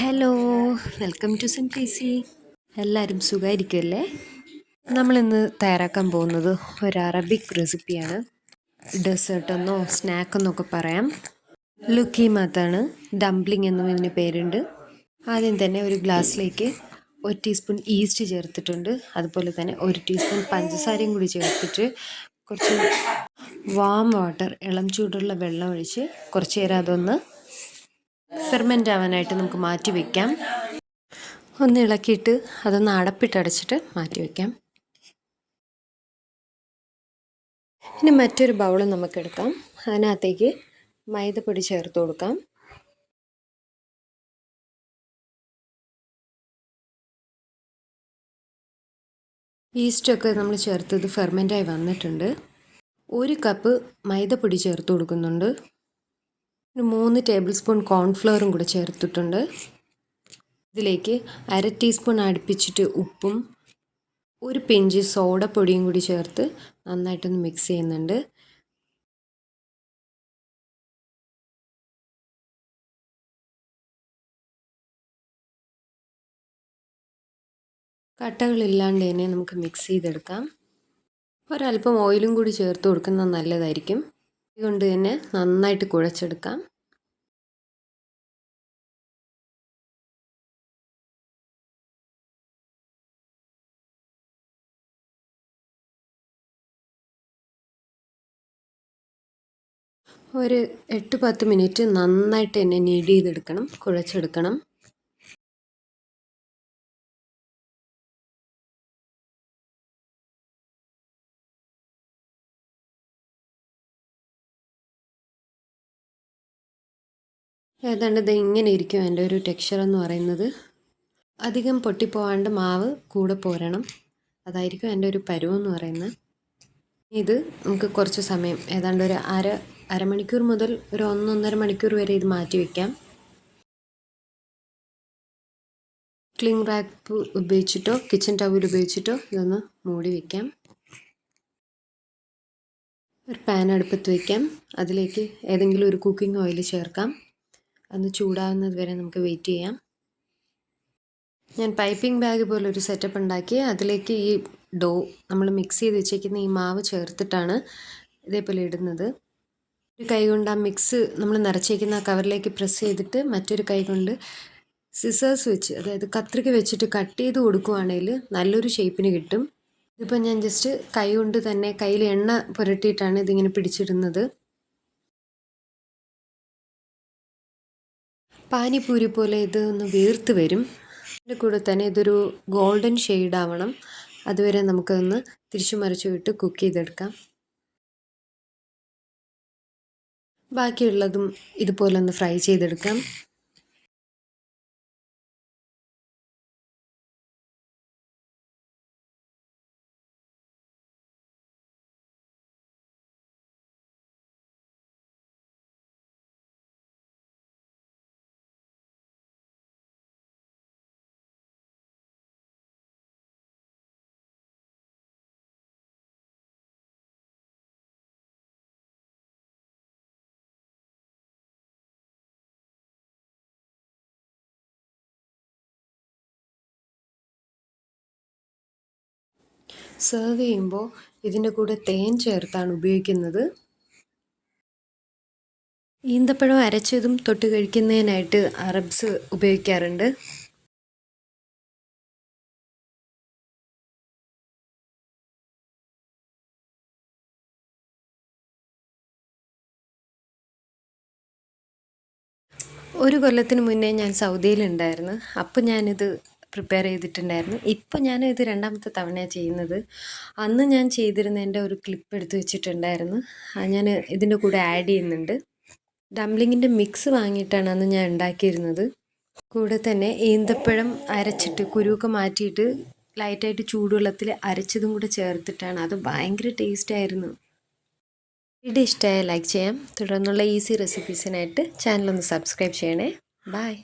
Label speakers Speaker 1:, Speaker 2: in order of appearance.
Speaker 1: Hello welcome to സിംപ്ലിസി എല്ലാവരും സുഖമായിരിക്കുമല്ലേ നമ്മളിന്ന് തയ്യാറാക്കാൻ പോകുന്നത് ഒരു അറബിക് റെസിപ്പിയാണ്. ഡെസേർട്ടെന്നോ സ്നാക്കെന്നോ ഒക്കെ പറയാം. പറയാം ലുക്കീമാത്താണ് ഡംപ്ലിംഗ് എന്നും ഇതിന് പേരുണ്ട്. ആദ്യം തന്നെ ഒരു ഗ്ലാസ്സിലേക്ക് ഒരു ടീസ്പൂൺ ഈസ്റ്റ് ചേർത്തിട്ടുണ്ട്. അതുപോലെ തന്നെ ഒരു ടീസ്പൂൺ പഞ്ചസാരയും കൂടി ചേർത്തിട്ട് കുറച്ച് വാം വാട്ടർ ഇളം ചൂടുള്ള വെള്ളം ഒഴിച്ച് കുറച്ച് നേരം അതൊന്ന് ഫെർമെന്റ് ആവാനായിട്ട് നമുക്ക് മാറ്റി വയ്ക്കാം ഒന്ന് ഇളക്കിയിട്ട് അതൊന്ന് അടപ്പിട്ടടച്ചിട്ട് മാറ്റി വയ്ക്കാം ഇനി മറ്റൊരു ബൗൾ നമുക്കെടുക്കാം അതിനകത്തേക്ക് മൈദപ്പൊടി ചേർത്ത് കൊടുക്കാം. ഈസ്റ്റൊക്കെ നമ്മൾ ചേർത്തത് ഫെർമെന്റായി വന്നിട്ടുണ്ട്. ഒരു കപ്പ് മൈദപ്പൊടി ചേർത്ത് കൊടുക്കുന്നുണ്ട്. ഒരു മൂന്ന് ടേബിൾ സ്പൂൺ കോൺഫ്ലവറും കൂടെ ചേർത്തിട്ടുണ്ട്. ഇതിലേക്ക് അര ടീസ്പൂൺ അടുപ്പിച്ചിട്ട് ഉപ്പും ഒരു പിഞ്ച് സോഡപ്പൊടിയും കൂടി ചേർത്ത് നന്നായിട്ടൊന്ന് മിക്സ് ചെയ്യുന്നുണ്ട്. കട്ടകളില്ലാണ്ട് തന്നെ നമുക്ക് മിക്സ് ചെയ്തെടുക്കാം. ഒരല്പം ഓയിലും കൂടി ചേർത്ത് കൊടുക്കുന്നത് നല്ലതായിരിക്കും. കൊണ്ട് തന്നെ നന്നായിട്ട് കുഴച്ചെടുക്കാം. ഒരു എട്ട് പത്ത് മിനിറ്റ് നന്നായിട്ട് തന്നെ നീഡ് ചെയ്തെടുക്കണം കുഴച്ചെടുക്കണം. ഏതാണ്ട് ഇത് ഇങ്ങനെ ഇരിക്കും എന്റെ ഒരു ടെക്സ്ചർ എന്ന് പറയുന്നത്. അധികം പൊട്ടിപ്പോവാണ്ട് മാവ് കൂടെ പോരണം. അതായിരിക്കും എന്റെ ഒരു പരുവെന്ന് പറയുന്നത്. ഇത് നമുക്ക് കുറച്ച് സമയം ഏതാണ്ട് ഒരു അര അരമണിക്കൂർ മുതൽ ഒരു ഒന്നൊന്നര മണിക്കൂർ വരെ ഇത് മാറ്റി വയ്ക്കാം ക്ലിങ് റാപ്പ് ഉപയോഗിച്ചിട്ടോ കിച്ചൺ ടവൽ ഉപയോഗിച്ചിട്ടോ ഇതൊന്ന് മൂടി വയ്ക്കാം ഒരു പാൻ അടുപ്പത്ത് വയ്ക്കാം അതിലേക്ക് ഏതെങ്കിലും ഒരു കുക്കിംഗ് ഓയിൽ ചേർക്കാം. അന്ന് ചൂടാകുന്നത് വരെ നമുക്ക് വെയിറ്റ് ചെയ്യാം. ഞാൻ പൈപ്പിംഗ് ബാഗ് പോലെ ഒരു സെറ്റപ്പ് ഉണ്ടാക്കി അതിലേക്ക് ഈ ഡോ നമ്മൾ മിക്സ് ചെയ്ത് വെച്ചേക്കുന്ന ഈ മാവ് ചേർത്തിട്ടാണ് ഇതേപോലെ ഇടുന്നത്. ഒരു കൈ കൊണ്ട് ആ മിക്സ് നമ്മൾ നിറച്ചേക്കുന്ന ആ കവറിലേക്ക് പ്രസ് ചെയ്തിട്ട് മറ്റൊരു കൈ കൊണ്ട് സിസേഴ്സ് വെച്ച് അതായത് കത്രിക വെച്ചിട്ട് കട്ട് ചെയ്ത് കൊടുക്കുവാണെങ്കിൽ നല്ലൊരു ഷേപ്പിന് കിട്ടും. ഇതിപ്പോൾ ഞാൻ ജസ്റ്റ് കൈ കൊണ്ട് തന്നെ കയ്യിൽ എണ്ണ പുരട്ടിയിട്ടാണ് ഇതിങ്ങനെ പിടിച്ചിടുന്നത്. പാനിപ്പൂരി പോലെ ഇത് ഒന്ന് വീർത്ത് വരും. അതിന്റെ കൂടെ തന്നെ ഇതൊരു ഗോൾഡൻ ഷെയ്ഡ് ആവണം. അതുവരെ നമുക്കതൊന്ന് തിരിച്ചു മറിച്ചു വിട്ട് കുക്ക് ചെയ്തെടുക്കാം. ബാക്കിയുള്ളതും ഇതുപോലെ ഒന്ന് ഫ്രൈ ചെയ്തെടുക്കാം. സെർവ് ചെയ്യുമ്പോൾ ഇതിന്റെ കൂടെ തേൻ ചേർത്താണ് ഉപയോഗിക്കുന്നത്. ഈന്തപ്പഴം അരച്ചതും തൊട്ട് കഴിക്കുന്നതിനായിട്ട് അറബ്സ് ഉപയോഗിക്കാറുണ്ട്. ഒരു കൊല്ലത്തിന് മുന്നേ ഞാൻ സൗദിയിലുണ്ടായിരുന്നു അപ്പോൾ ഞാനിത് പ്രിപ്പയർ ചെയ്തിട്ടുണ്ടായിരുന്നു. ഇപ്പോൾ ഞാൻ ഇത് രണ്ടാമത്തെ തവണയാണ് ചെയ്യുന്നത്. അന്ന് ഞാൻ ചെയ്തിരുന്നതിന്റെ ഒരു ക്ലിപ്പ് എടുത്ത് വെച്ചിട്ടുണ്ടായിരുന്നു. ഞാൻ ഇതിന്റെ കൂടെ ആഡ് ചെയ്യുന്നുണ്ട്. ഡംപ്ലിങ്ങിന്റെ മിക്സ് വാങ്ങിയിട്ടാണ് അന്ന് ഞാൻ ഉണ്ടാക്കിയിരുന്നത്. കൂടെ തന്നെ ഈന്തപ്പഴം അരച്ചിട്ട് കുരുവൊക്കെ മാറ്റിയിട്ട് ലൈറ്റായിട്ട് ചൂടുവെള്ളത്തിൽ അരച്ചതും കൂടെ ചേർത്തിട്ടാണ്. അത് ഭയങ്കര ടേസ്റ്റായിരുന്നു വീഡിയോ ഇഷ്ടമായ ലൈക്ക് ചെയ്യാം. തുടർന്നുള്ള ഈസി റെസിപ്പീസിനായിട്ട് ചാനലൊന്ന് സബ്സ്ക്രൈബ് ചെയ്യണേ. ബായ്